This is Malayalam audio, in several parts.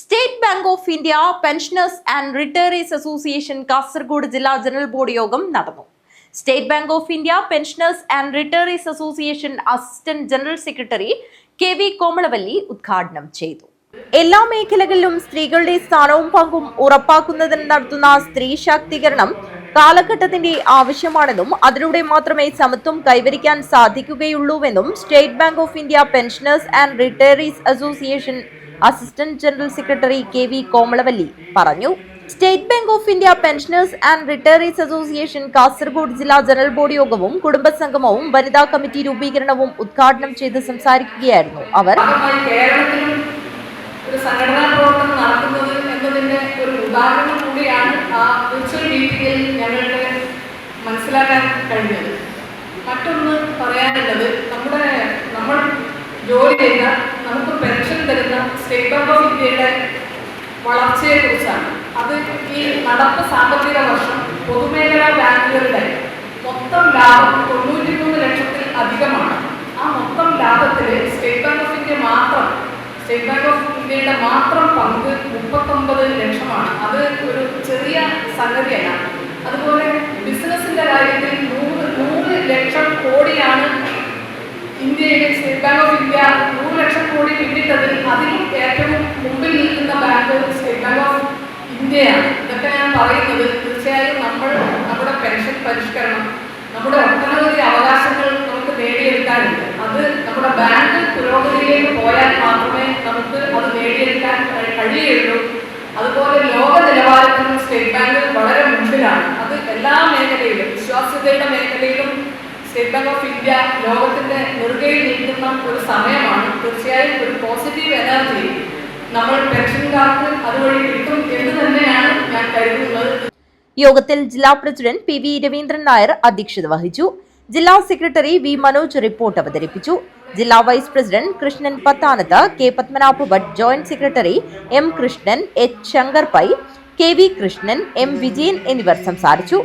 State bank of India pensioners and retirees association Kasaragod ജില്ലാ ജനറൽ ബോർഡ് യോഗം നടന്നു state bank of India pensioners and retirees association assistant general secretary K V Komalavalli ഉദ്ഘാടനം ചെയ്തു. എല്ലാ മേഖലകളിലും സ്ത്രീകളുടെ സ്ഥാനവും പങ്കും ഉറപ്പാക്കുന്നതിന് നടത്തുന്ന സ്ത്രീ ശാക്തീകരണം കാലഘട്ടത്തിന്റെ ആവശ്യമാണെന്നും അതിലൂടെ മാത്രമേ സമത്വം കൈവരിക്കാൻ സാധിക്കുകയുള്ളൂവെന്നും state bank of India pensioners and retirees association assistant general secretary K V Komalavalli പറഞ്ഞു. State bank of India pensioners and retirees association Kasaragod ജില്ലാ ജനറൽ ബോഡി യോഗവും കുടുംബസംഗമവും വനിതാ കമ്മിറ്റി രൂപീകരണവും ഉദ്ഘാടനം ചെയ്ത് സംസാരിക്കുകയായിരുന്നു അവർ. ഒരു പ്രവർത്തനം കൂടിയാണ് ആ മനസ്സിലാക്കാൻ കഴിഞ്ഞത്. മറ്റൊന്ന് പറയാനുള്ളത് നമ്മുടെ നമ്മൾ ജോലി ചെയ്യുന്ന ഇന്ത്യയുടെ വളർച്ചയെ കുറിച്ചാണ്. അത് ഈ നടപ്പ് സാമ്പത്തിക വർഷം പൊതുമേഖലാ ബാങ്കുകളുടെ മൊത്തം ലാഭം തൊണ്ണൂറ്റി മൂന്ന് ലക്ഷത്തിൽ അധികമാണ്. ആ മൊത്തം ലാഭത്തിൽ സ്റ്റേറ്റ് ബാങ്ക് ഓഫ് ഇന്ത്യ മാത്രം സ്റ്റേറ്റ് ബാങ്ക് ഓഫ് ഇന്ത്യയുടെ മാത്രം പങ്ക് മുപ്പത്തൊമ്പത് ലക്ഷമാണ്. അത് ഒരു ചെറിയ സംഗതിയല്ല. അതുപോലെ ബിസിനസിന്റെ കാര്യത്തിൽ നൂറ് നൂറ് ലക്ഷം കോടിയാണ് ഇന്ത്യയിലെ സ്റ്റേറ്റ് ബാങ്ക് ഓഫ് ഇന്ത്യ നൂറ് ലക്ഷം പിന്നിട്ടതിൽ അതിലും ഏറ്റവും മുമ്പിൽ നിൽക്കുന്ന ബാങ്ക് സ്റ്റേറ്റ് ബാങ്ക് ഓഫ് ഇന്ത്യയാണ് ഇതൊക്കെ ഞാൻ പറയുന്നത് തീർച്ചയായും നമ്മൾ നമ്മുടെ പെൻഷൻ പരിഷ്കരണം നമ്മുടെ ഒട്ടനവധി അവകാശങ്ങൾ നമുക്ക് നേടിയെടുക്കാനുണ്ട്. അത് നമ്മുടെ ബാങ്ക് പുരോഗതിയിലേക്ക് പോയാൽ മാത്രമേ നമുക്ക് അത് നേടിയെടുക്കാൻ കഴിയുകയുള്ളൂ. അതുപോലെ ലോക നിലവാരത്തിൽ സ്റ്റേറ്റ് ബാങ്ക് വളരെ മുമ്പിലാണ് അത് എല്ലാ മേഖലയിലും വിശ്വാസ്യതയുടെ മേഖലയിലും സ്റ്റേറ്റ് ബാങ്ക് ഓഫ് ഇന്ത്യ ലോകത്തിന്റെ നെറുകയിൽ നിൽക്കുന്ന ഒരു സമയമാണ് തീർച്ചയായും ഒരു പോസിറ്റീവ് എനർജി നമ്മൾ പെൻഷൻകാർക്ക് അതുവഴി കിട്ടും എന്ന് തന്നെയാണ് ഞാൻ കരുതുന്നത്. യോഗത്തിൽ ജില്ലാ president P V Raveendran Nair അധ്യക്ഷത വഹിച്ചു. ജില്ലാ സെക്രട്ടറി വി മനോജ് റിപ്പോർട്ട് അവതരിപ്പിച്ചു. ജില്ലാ vice president Krishnan Pathanath K Padmanabha Bhat joint secretary M Krishnan H Shankar Pai K V Krishnan M Vijayan എന്നിവർ സംസാരിച്ചു.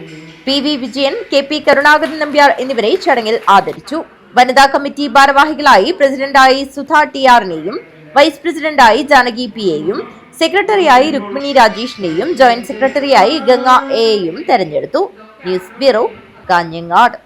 P V Vijayan K P Karunakaran Nambiar എന്നിവരെ ചടങ്ങിൽ ആദരിച്ചു. വനിതാ കമ്മിറ്റി ഭാരവാഹികളായി പ്രസിഡന്റായി സുധ ടി ആറിനെയും വൈസ് പ്രസിഡന്റായി ജാനകി പി എയും സെക്രട്ടറിയായി രുക്മിണി രാജേഷിനെയും ജോയിന്റ് സെക്രട്ടറിയായി ഗംഗ എയെയും തെരഞ്ഞെടുത്തു. News bureau Kanhangad.